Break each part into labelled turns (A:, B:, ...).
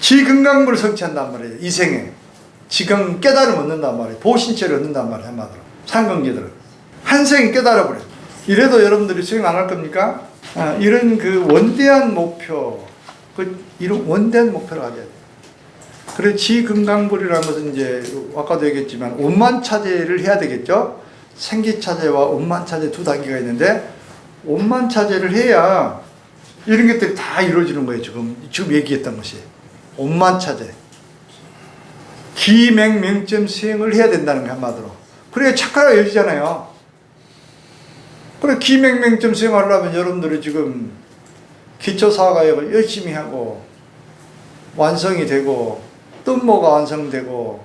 A: 지건강물을 성취한단 말이에요. 이 생에. 지금 깨달음 얻는단 말이에요. 보신체를 얻는단 말이에요. 한마디로. 상근기들은. 한 생에 깨달아버려요. 이래도 여러분들이 수행 안 할 겁니까? 아, 이런 그 원대한 목표, 그 이런 원대한 목표를 가져야 돼요. 그래 지금강불이라는 것은 이제 아까도 얘기했지만 온만 차제를 해야 되겠죠. 생기 차제와 온만 차제 두 단계가 있는데 온만 차제를 해야 이런 것들이 다 이루어지는 거예요. 지금 지금 얘기했던 것이 온만 차제. 기맹명점 수행을 해야 된다는 게 한마디로. 그래야 착화가 열리잖아요. 그래 기맹명점 수행하려면 여러분들이 지금 기초사과역을 열심히 하고 완성이 되고 뜬모가 완성되고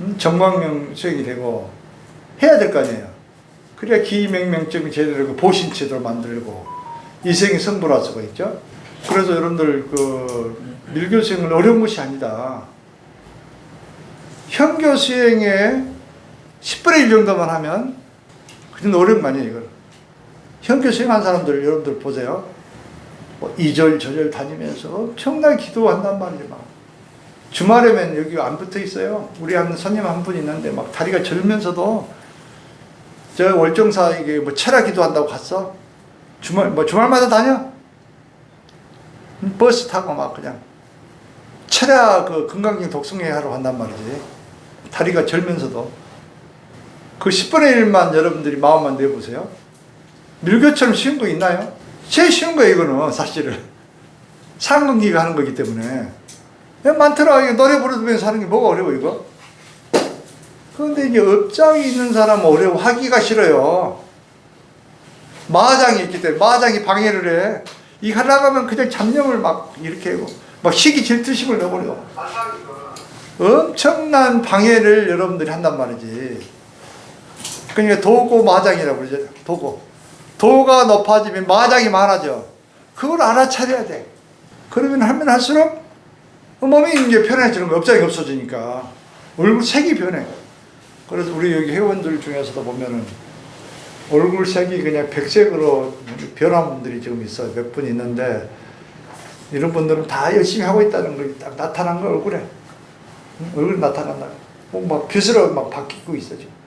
A: 음, 정광명 수행이 되고 해야 될 거 아니에요. 그래야 기맹명점이 제대로 되고 보신체도 만들고 이생이 성불할 수가 있죠. 그래서 여러분들 그 밀교 수행은 어려운 것이 아니다. 현교 수행의 10분의 1 정도만 하면 그건 어려운 거 아니에요, 이걸. 현교 수행한 사람들 여러분들 보세요. 뭐 이절 저절 다니면서 엄청나게 기도한단 말이에요, 막. 주말에면 여기 안 붙어 있어요. 우리 한 손님 한분 있는데 막 다리가 절면서도 저 월정사 이게 뭐 체라 기도한다고 갔어. 주말 뭐 주말마다 다녀. 음, 버스 타고 막 그냥 체라 그 건강증 독성회 하러 간단 말이지. 다리가 절면서도 그 10분의 1만 여러분들이 마음만 내보세요. 밀교처럼 쉬운 거 있나요? 제일 쉬운 거예요, 이거는 사실은. 상근기가 하는 거기 때문에. 많더라. 이거 노래 부르면서 하는 게 뭐가 어려워, 이거? 그런데 이제 업장이 있는 사람은 어려워. 하기가 싫어요. 마장이 있기 때문에, 마장이 방해를 해. 이 하면 그냥 잡념을 막 이렇게 하고, 막 시기 질투심을 넣어버려. 엄청난 방해를 여러분들이 한단 말이지. 그러니까 도고 마장이라고 그러죠. 도고. 도가 높아지면 마장이 많아져. 그걸 알아차려야 돼. 그러면 하면 할수록 몸이 이제 편해지는 거 업장이 없어지니까 얼굴 색이 변해. 그래서 우리 여기 회원들 중에서도 보면은 얼굴 색이 그냥 백색으로 변한 분들이 지금 있어요. 몇 분 있는데 이런 분들은 다 열심히 하고 있다는 걸 딱 나타난 거 얼굴에. 응? 얼굴에 나타난다. 뭐막 빗으로 막 바뀌고 있어 지금.